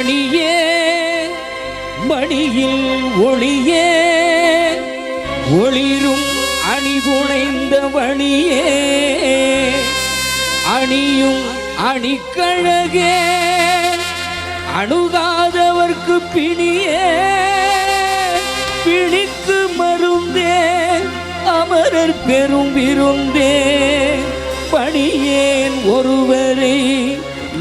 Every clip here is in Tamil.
மணியே மணியில் ஒளியே ஒளிரும் அணிபுனைந்த வணியே அணியும் அணிக்கழகே அணுகாதவர்க்கு பிணியே. பிணிக்கு மருந்தே அமரர் பெரும் விருந்தே. பணியேன் ஒருவர்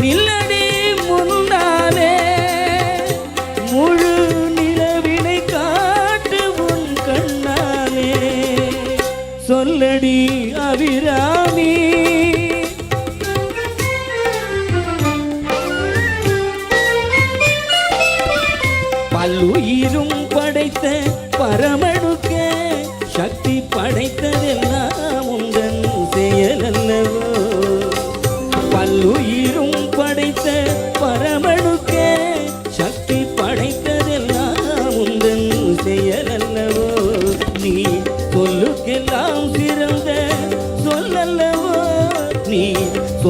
நில்லடி முன்னாலே முழு நிலவினை காட்டு உன் கண்ணாலே. சொல்லடி அபிராமி. பல்லுயிரும் படைத்த பரமணுக்க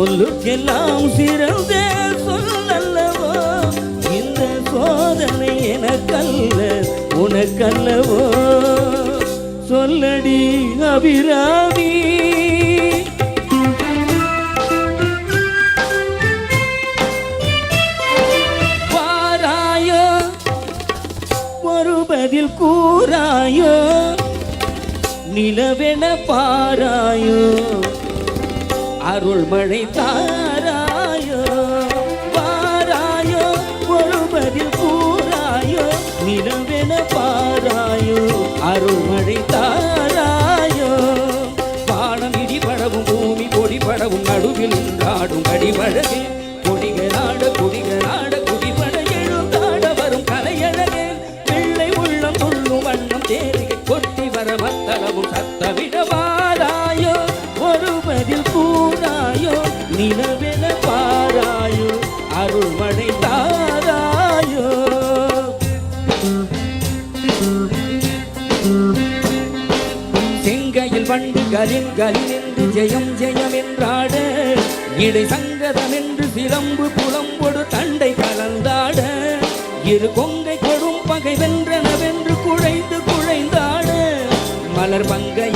சொல்லுக்கெல்லாம் சிறந்த சொல்லல்லவோ? இந்த சோதனை எனக்கல்ல உனக்கல்லவோ? சொல்லடி அபிராமி. பாராயோ ஒரு பதில் கூறாயோ? நிலவென பாராயோ? அருள்மழை தாராயோ பாராயோ ஒரு பதில் கூறாயோ நிலவென பாராயோ அருள்மழை தாராயோ வானம் இடி படவும் பூமி பொடி படவும் நடுவில் நின்றாடும் அடிமழகே செங்கையில் வண்டு கலின் கலின் ஜெயம் ஜெயம் என்றாட இடை சங்கதம் என்று சிலம்பு புலம்பொடு தண்டை கலந்தாட இரு கொங்கை கொடும் பகை வென்றனவென்று குழைந்து குழைந்தாட மலர் பங்கை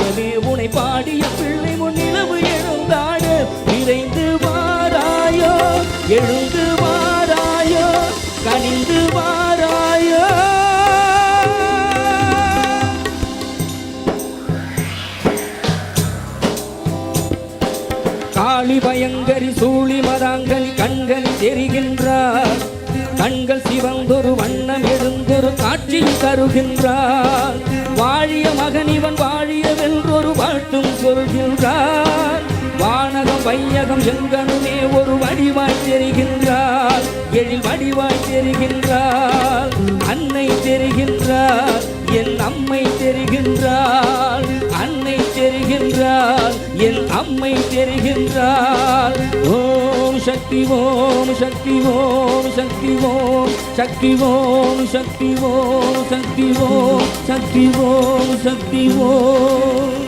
கண்கள் சிவந்தொரு வண்ணம் எழுந்தொரு காட்சி தருகின்றார். வாழிய மகன் இவன் வாழியவென்றொரு வாழ்த்தும் சொல்கின்றார். வானகம் வையகம் எங்கனுமே ஒரு வடிவாய் தெரிகின்றார். எழில் வடிவாய் தெரிகின்றார். அன்னை தெரிகின்றார். என் அம்மை தெரிகின்றார். அன்னை தெரிகின்றார். என் அம்மை தெரிகின்றார். ஓ சக்தி ஓம் சக்தி ஓம் சக்தி ஓம் சக்தி ஓம் சக்தி ஓம் சக்தி ஓம் சக்தி ஓம் சக்தி ஓம்.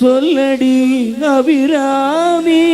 சொல்லடி அபிராமி.